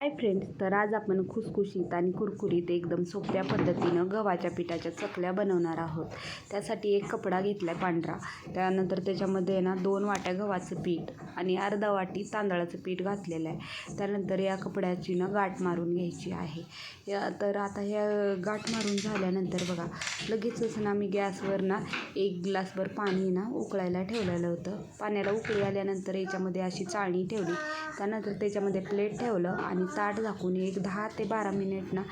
Hi friends तर आज आपण खुसखुशीत आणि कुरकुरीत एकदम सोप्या पद्धतीनं गव्हाच्या पिठाच्या चकल्या बनवणार आहोत. त्यासाठी एक कपडा घेतला आहे पांढरा. त्यानंतर त्याच्यामध्ये ना दोन वाट्या गव्हाचं पीठ आणि अर्धा वाटी तांदळाचं पीठ घातलेलं आहे. त्यानंतर या कपड्याची ना गाठ मारून घ्यायची आहे. या तर आता ह्या गाठ मारून झाल्यानंतर बघा लगेचच ना मी गॅसवर ना एक ग्लासभर पाणी ना उकळायला ठेवलेलं होतं. पाण्याला उकळी आल्यानंतर याच्यामध्ये अशी चाळणी ठेवली. त्यानंतर त्याच्यामध्ये प्लेट ठेवलं आणि ताट झाकून एक दहा ते बारा मिनिट ना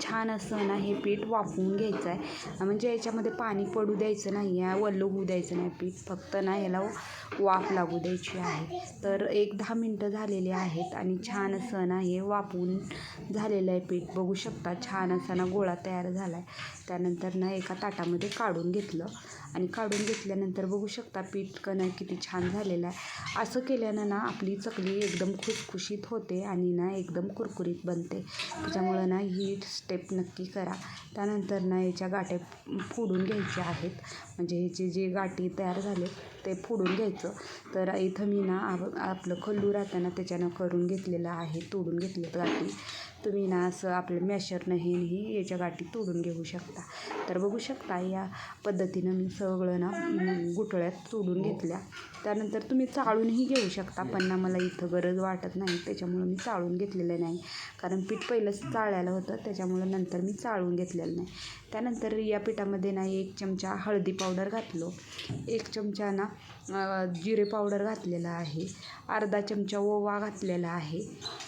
छान असं ना हे पीठ वाफवून घ्यायचं आहे म्हणजे याच्यामध्ये पाणी पडू द्यायचं नाही आहे वल्लं होऊ द्यायचं नाही पीठ. फक्त ना ह्याला वाफ लागू द्यायची आहे. तर एक दहा मिनटं झालेली आहेत आणि छान असं ना हे वाफवून झालेलं आहे पीठ. बघू शकता छान असा ना गोळा तयार झाला आहे त्यानंतर ना एका ताटामध्ये काढून घेतलं. आणि काढून घेतल्यानंतर बघू शकता पीठ कणं किती छान झालेलं आहे. असं केल्यानं ना आपली चकली एकदम खुसखुशीत होते आणि ना एकदम कुरकुरीत बनते. त्याच्यामुळं ना ही स्टेप नक्की करा. त्यानंतर ना याच्या गाठ्या फोडून घ्यायच्या आहेत. म्हणजे ह्याचे जे गाठी तयार झाले ते फोडून घ्यायचं. तर इथं मी ना आप आपलं खल्लू राहताना त्याच्यानं करून घेतलेलं आहे तोडून घेतलेत गाठी तुम्ही ना असं आपलं मॅशरनं हे ही याच्या गाठी तोडून घेऊ शकता. तर बघू शकता या पद्धतीनं मी सगळं ना गुठळ्यात तोडून घेतल्या. त्यानंतर तुम्ही चाळूनही घेऊ शकता पण ना मला इथं गरज वाटत नाही त्याच्यामुळं मी चाळून घेतलेलं नाही. कारण पीठ पहिलंच चाळायला होतं त्याच्यामुळं नंतर मी चाळून घेतलेलं नाही. त्यानंतर या पिठामध्ये ना एक चमचा हळदी पावडर घातलो. एक चमचा ना जिरे पावडर घातलेला आहे. अर्धा चमचा ओवा घातलेला आहे.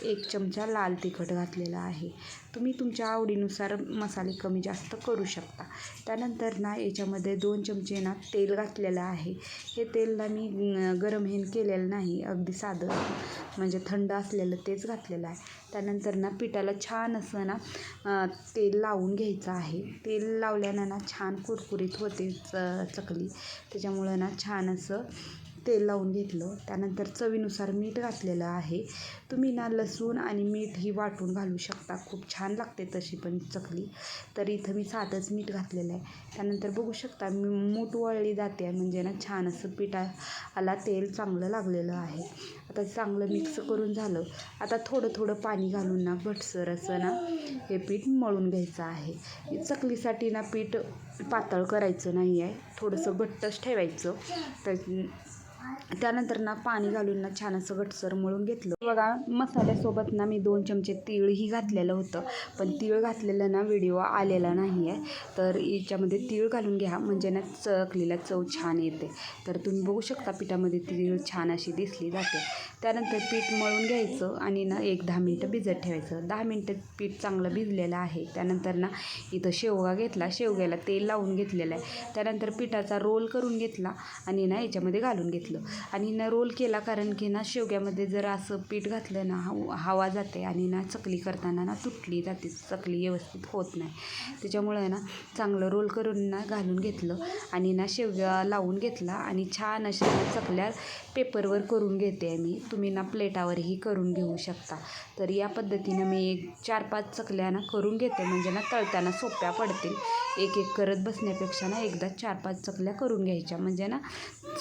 एक चमचा लाल तिखट घातलेला आहे. तुम्ही तुमच्या आवडीनुसार मसाले कमी जास्त करू शकता. त्यानंतर ना याच्यामध्ये दोन चमचे ना तेल घातलेलं आहे. हे तेल ना मी गरम हेन केलेलं नाही अगदी साधं. म्हणजे थंड असलेलं तेच घातलेलं आहे. त्यानंतर ना पिठाला छान असं ना तेल लावून घ्यायचं आहे. तेल लावल्यानं ना छान कुरकुरीत होते च चकली. त्याच्यामुळं ना छान असं तेल लावून घेतलं. त्यानंतर चवीनुसार मीठ घातलेलं आहे. तुम्ही ना लसूण आणि मीठ ही वाटून घालू शकता. खूप छान लागते तशी पण चकली. तर इथं मी साधंच मीठ घातलेलं आहे. त्यानंतर बघू शकता मी मूठ वळली जाते म्हणजे ना छान असं पिठाला तेल चांगलं लागलेलं आहे. आता चांगलं मिक्स करून झालं. आता थोडं थोडं पाणी घालून ना भटसर असं ना हे पीठ मळून घ्यायचं आहे. चकलीसाठी ना पीठ पातळ करायचं नाही आहे. थोडंसं घट्टच ठेवायचं. तर त्यानंतर ना पाणी घालून ना छान असं घटसर मळून घेतलं. बघा मसाल्यासोबत ना मी दोन चमचे तीळही घातलेलं होतं. पण तीळ घातलेलं ना व्हिडिओ आलेला नाही आहे तर याच्यामध्ये तीळ घालून घ्या. म्हणजे ना चकलीला चव छान येते. तर तुम्ही बघू शकता पिठामध्ये तीळ छान अशी दिसली जाते. त्यानंतर पीठ मळून घ्यायचं आणि ना एक दहा मिनटं भिजत ठेवायचं. दहा मिनटं पीठ चांगलं भिजलेलं आहे. त्यानंतर ना इथं शेवगा घेतला. शेवग्याला तेल लावून घेतलेलं आहे. त्यानंतर पिठाचा रोल करून घेतला आणि ना याच्यामध्ये घालून घेतलं. आणि ना रोल केला कारण की ना शेवग्यामध्ये जर असं पीठ घातलं ना हव हवा जाते आणि ना चकली करताना ना तुटली जाते चकली व्यवस्थित होत नाही. त्याच्यामुळे ना चांगलं रोल करून ना घालून घेतलं आणि ना शेवगा लावून घेतला आणि छान अशा चकल्या पेपरवर करून घेते आहे मी. तुम्ही ना प्लेटावरही करून घेऊ शकता. तर या पद्धतीनं मी एक चार पाच चकल्या ना करून घेते. म्हणजे ना तळताना सोप्या पडतील. एक एक करत बसण्यापेक्षा ना एकदा चार पाच चकल्या करून घ्यायच्या. म्हणजे ना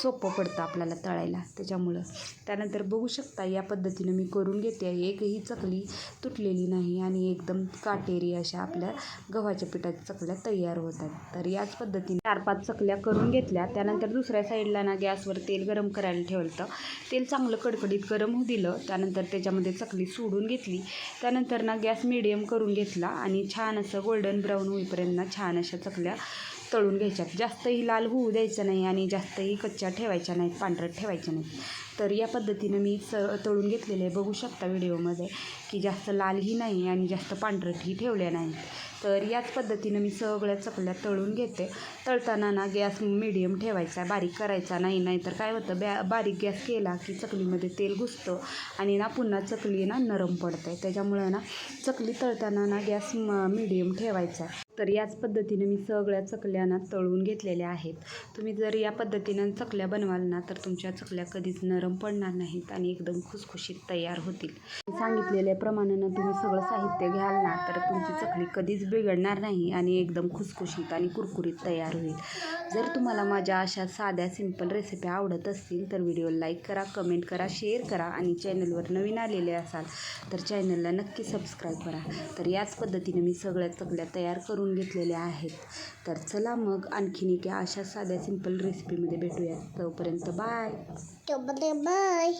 सोपं पडतं आपल्याला तळायला त्याच्यामुळं. त्यानंतर बघू शकता या पद्धतीनं मी करून घेते. आहे एकही चकली तुटलेली नाही आणि एकदम काटेरी अशा आपल्या गव्हाच्या पिठाच्या चकल्या तयार होतात. तर याच पद्धतीने चार पाच चकल्या करून घेतल्या. त्यानंतर दुसऱ्या साईडला ना गॅसवर तेल गरम करायला ठेवलं तेल चांगलं कडकडीत गरम होऊ दिलं. त्यानंतर त्याच्यामध्ये चकली सोडून घेतली. त्यानंतर ना गॅस मिडियम करून घेतला आणि छान असं गोल्डन ब्राऊन होईपर्यंत ना छान अशा चकल्या तळून घ्यायच्यात. जास्तही लाल होऊ द्यायचं नाही आणि जास्तही कच्च्या ठेवायच्या नाहीत पांढरट ठेवायच्या नाहीत तर या पद्धतीनं मी स तळून घेतलेले बघू शकता व्हिडिओमध्ये की जास्त लालही नाही आणि जास्त पांढरटही ठेवल्या नाहीत. तर याच पद्धतीनं मी सगळ्या चकल्या तळून घेते. तळताना ना गॅस मिडियम ठेवायचा बारीक करायचा नाही नाहीतर काय होतं बॅ बारीक गॅस केला की चकलीमध्ये तेल घुसतं आणि ना पुन्हा चकली ना नरम पडते त्याच्यामुळं ना चकली तळताना ना गॅस म मिडियम ठेवायचा. तर याच पद्धतीने मी सगळ्या चकल्या ना तळून घेतलेल्या आहेत. तुम्ही जर या पद्धतीनं चकल्या बनवाल ना तर तुमच्या चकल्या कधीच नरम पडणार नाहीत आणि एकदम खुसखुशीत तयार होतील. सांगितलेल्या प्रमाणानं तुम्ही सगळं साहित्य घ्याल ना तर तुमची चकली कधीच बिघडणार नाही आणि एकदम खुसखुशीत आणि कुरकुरीत तयार होईल. जर तुम्हाला माझ्या अशा साध्या सिंपल रेसिपी आवडत असतील तर व्हिडिओ लाईक करा कमेंट करा शेअर करा आणि चॅनलवर नवीन आलेले असाल तर चॅनलला नक्की सबस्क्राईब करा. तर याच पद्धतीने मी सगळ्या चकल्या तयार करून घेतलेल्या आहेत. तर चला मग आणखीन एक अशा साध्या सिंपल रेसिपीमध्ये भेटूया तोपर्यंत बाय बाय